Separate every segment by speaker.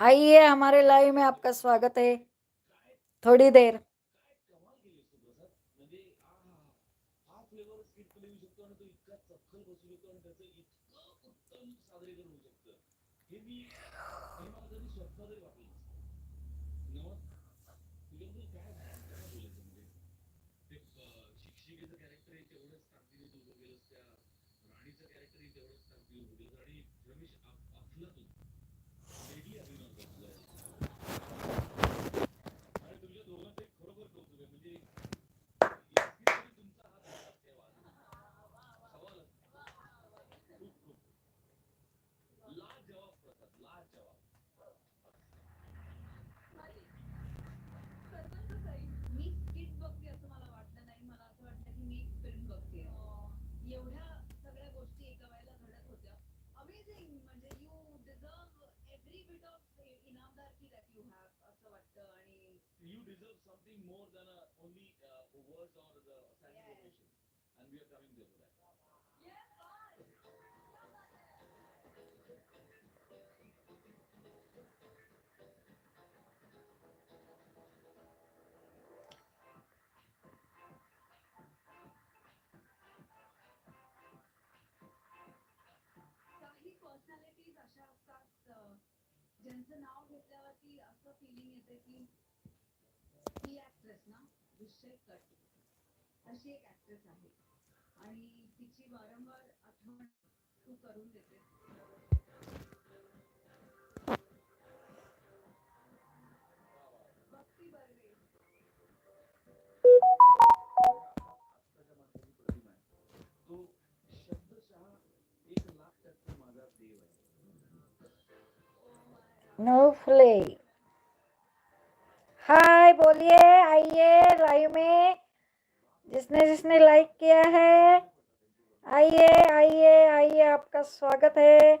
Speaker 1: आइए हमारे लाइव में आपका स्वागत है। थोड़ी देर।
Speaker 2: अमेझिंग म्हणजे you deserve every bit of इनामदारकी that you have असं वाटतं आणि
Speaker 3: you deserve something more than a, only uh, words or the standing
Speaker 2: Yes.
Speaker 3: ovation and we are coming there for that
Speaker 2: विषय कट अशी एक actress आहे आणि तिची वारंवार आठवण तू करून देते भक्ती बर्वे
Speaker 1: हाय, बोलिए, आइए लाइव में। जिसने जिसने लाइक किया है, आइए आइए आइए, आपका स्वागत है।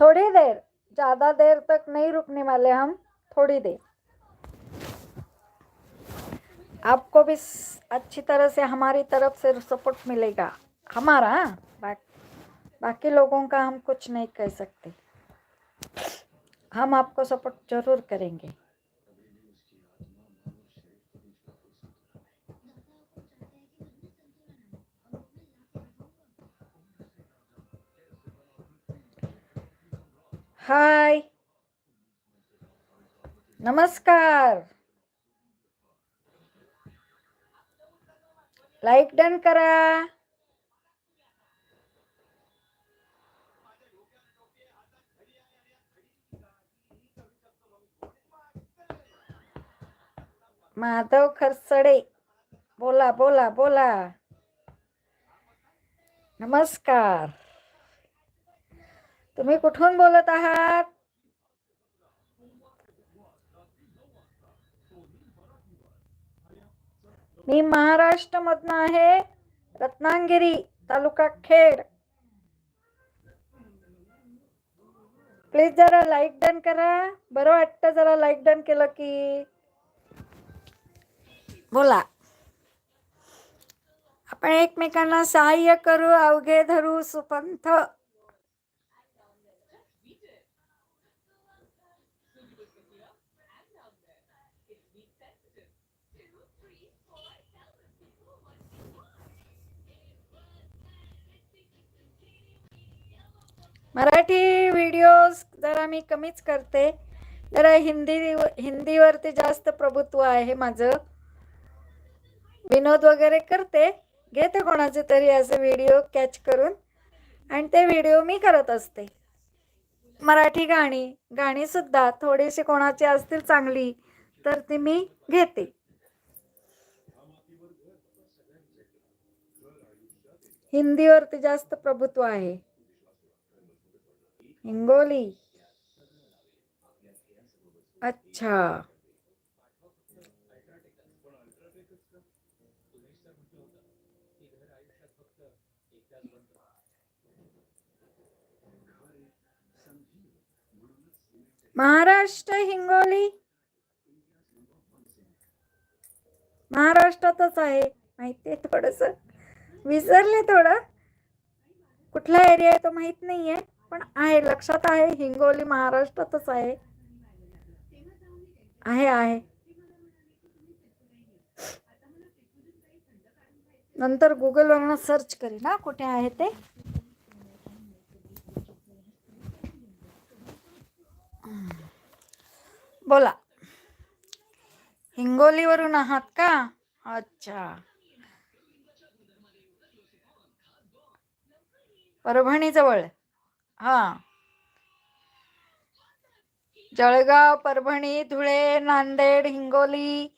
Speaker 1: थोड़ी देर, ज़्यादा देर तक नहीं रुकने वाले हम। थोड़ी देर। आपको भी अच्छी तरह से हमारी तरफ़ से सपोर्ट मिलेगा। हमारा? बा, बाकी लोगों का हम कुछ नहीं कह सकते। हम आपको सपोर्ट ज़रूर करेंगे। हाय नमस्कार. लाईक डन करा. माधव खरसडे. बोला बोला बोला. नमस्कार. तुम्ही कुठून बोलत आहात? मी महाराष्ट्रमधनं आहे रत्नागिरी तालुका खेड. प्लीज जरा लाईक डन करा. बरं वाटतं जरा लाईक डन केलं की. बोला. आपण एकमेकांना सहाय्य करू अवघे धरू सुपंथ. मराठी व्हिडिओज जरा मी कमीच करते. जरा हिंदी हिंदीवरती जास्त प्रभुत्व आहे माझं. विनोद वगैरे करते. घेते कोणाचे तरी असे व्हिडिओ कॅच करून. आणि ते व्हिडिओ मी करत असते. मराठी गाणी गाणीसुद्धा थोडीशी कोणाची असतील चांगली तर ती मी घेते. हिंदीवरती जास्त प्रभुत्व आहे. हिंगोली. अच्छा. महाराष्ट्र हिंगोली. महाराष्ट्रातच आहे. माहिती आहे थोडस. विसरले थोडं. कुठला एरिया आहे तो माहीत नाहीये. पण आहे लक्षात आहे हिंगोली महाराष्ट्रातच आहे. आहे आहे. नंतर गुगलवरनं सर्च करीन ना कुठे आहे ते. बोला. हिंगोलीवरून आहात का? अच्छा. परभणी जवळ हा. जळगाव परभणी धुळे नांदेड हिंगोली.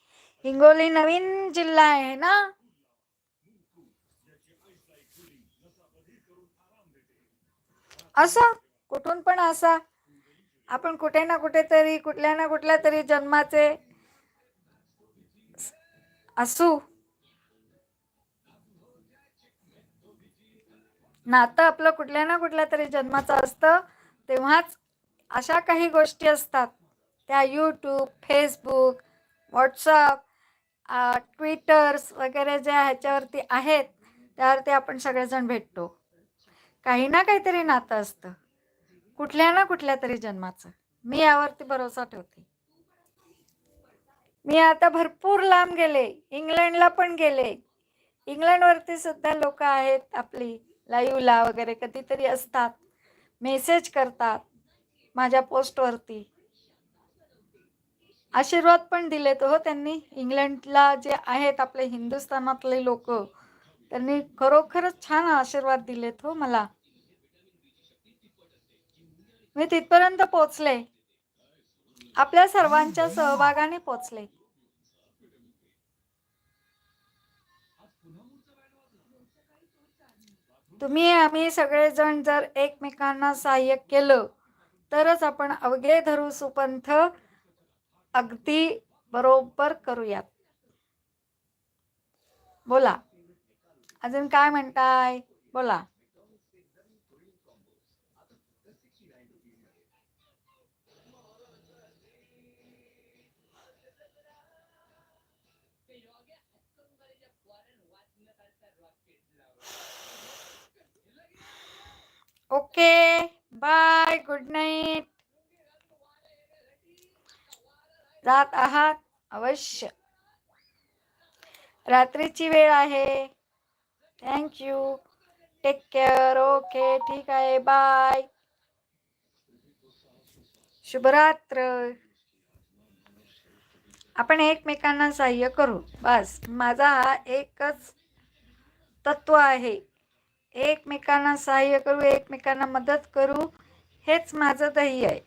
Speaker 1: हिंगोली नवीन जिल्हा आहे ना? असा? कुठून पण असा? आपण कुठे ना कुठेतरी कुठल्या ना कुठल्या तरी जन्माचे असू. नातं आपलं कुठल्या ना कुठल्या तरी जन्माचं असतं. तेव्हाच अशा काही गोष्टी असतात. त्या यूट्यूब फेसबुक व्हॉट्सअप ट्विटर्स वगैरे ज्या ह्याच्यावरती आहेत त्यावरती आपण सगळेजण भेटतो. काही ना काहीतरी नातं असतं. कुठल्या ना कुठल्या तरी जन्माचं. मी यावरती भरोसा ठेवते. मी आता भरपूर लांब गेले. इंग्लंडला पण गेले. इंग्लंडवरती सुद्धा लोक आहेत आपली. लाईव्हला वगैरे कधीतरी असतात. मेसेज करतात माझ्या पोस्टवरती आशीर्वाद पण दिलेत हो त्यांनी. इंग्लंडला जे आहेत आपले हिंदुस्थानातले लोक त्यांनी खरोखरच छान आशीर्वाद दिलेत हो मला. मी तिथपर्यंत पोचले आपल्या सर्वांच्या सहभागाने पोचले तुम्ही आम्ही सगळेजण जर एकमेकांना सहाय्य केलं तरच आपण अवघे धरू सुपंथ अगदी बरोबर करूयात. बोला. अजून काय म्हणताय? बोला. Okay bye good night. जात आहात अवश्य. रात्रीची वेळ आहे. थँक्यू टेक केअर ओके ठीक आहे. बाय शुभरात्र. आपण एकमेकांना सहाय्य करू. बस. माझा हा एकच तत्व आहे. एकमेकांना सहाय्य करू एकमेकांना मदत करू हेच माझं ध्येय आहे.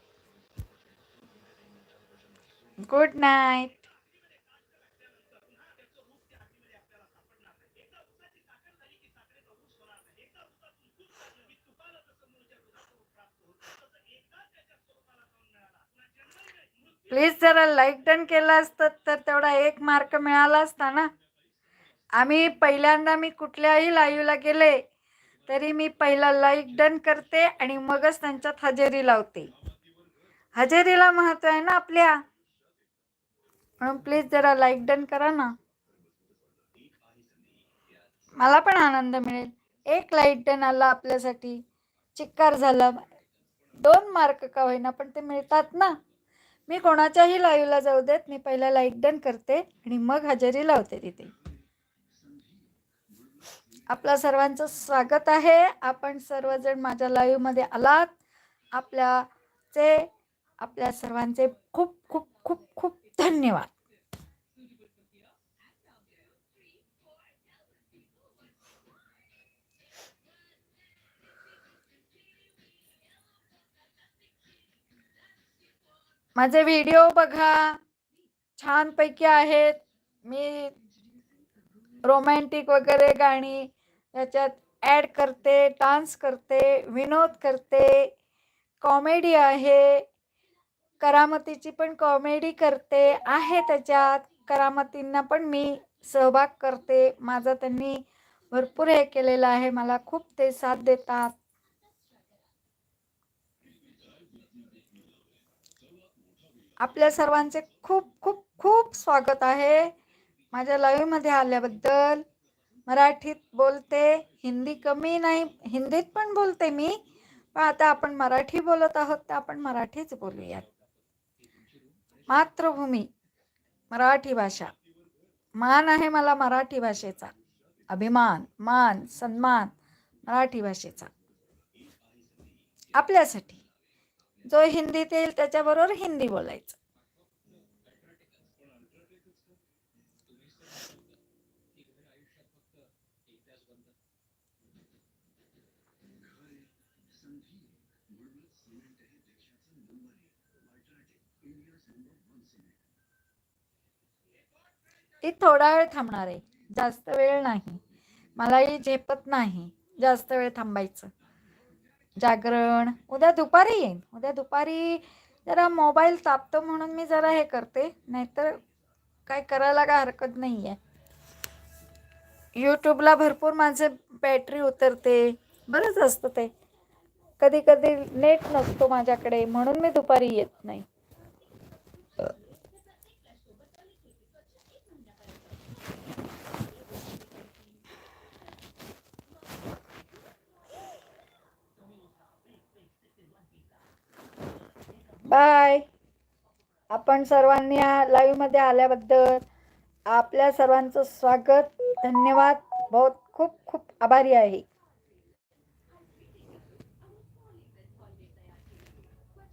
Speaker 1: गुड नाईट प्लीज जरा लाईक डन केलं असतं तर तेवढा एक मार्क मिळाला असता ना. आम्ही पहिल्यांदा मी कुठल्याही लाईव्हला गेले तरी मी पहिला लाईक डन करते आणि मगच त्यांच्यात हजेरी लावते. हजेरीला महत्त्व आहे ना आपल्या. म्हणून प्लीज जरा लाईक डन करा ना. मला पण आनंद मिळेल. एक लाईक डन आला आपल्यासाठी. चिक्कार झाला. दोन मार्क का होईना पण ते मिळतात ना. मी कोणाच्याही लाईव्हला जाऊ देत मी पहिला लाईक डन करते आणि मग हजेरी लावते तिथे. आपला सर्वांचं स्वागत आहे. आपण सर्वजण माझ्या लाईव्हमध्ये आलात. आपल्याचे आपल्या सर्वांचे खूप खूप खूप खूप धन्यवाद. माझे व्हिडिओ बघा. छानपैकी आहेत. मी रोमॅन्टिक वगैरे गाणी याच्यात ॲड करते डान्स करते विनोद करते कॉमेडी आहे. करामतीची पण कॉमेडी करते आहे त्याच्यात. करामतींना पण मी सहभाग करते. माझा त्यांनी भरपूर हे केलेलं आहे. मला खूप ते साथ देतात. आपल्या सर्वांचे खूप खूप खूप स्वागत आहे. माझ्या लाईव्हमध्ये आल्याबद्दल. मराठीत बोलते हिंदी कमी नाही हिंदीत पण बोलते मी. पण आता आपण मराठी बोलत आहोत तर आपण मराठीच बोलूयात. मातृभूमी मराठी भाषा. मान आहे मला मराठी भाषेचा. अभिमान मान सन्मान मराठी भाषेचा. आपल्यासाठी. जो हिंदीत येईल त्याच्याबरोबर हिंदी बोलायचं. ती थोडा वेळ थांबणार आहे. जास्त वेळ नाही. मलाही झेपत नाही. जास्त वेळ थांबायचं. जागरण. उद्या दुपारी येईन. उद्या दुपारी जरा मोबाईल तापतो म्हणून मी जरा हे करते. नाहीतर काय करायला काय हरकत नाही आहे यूट्यूबला भरपूर माझे बॅटरी उतरते. बरंच असतं ते. कधी कधी नेट नसतो माझ्याकडे म्हणून मी दुपारी येत नाही. बाय. आपण सर्वांनी या लाईव्हमध्ये आल्याबद्दल आपल्या सर्वांचं स्वागत धन्यवाद. बहुत खूप खूप आभारी आहे.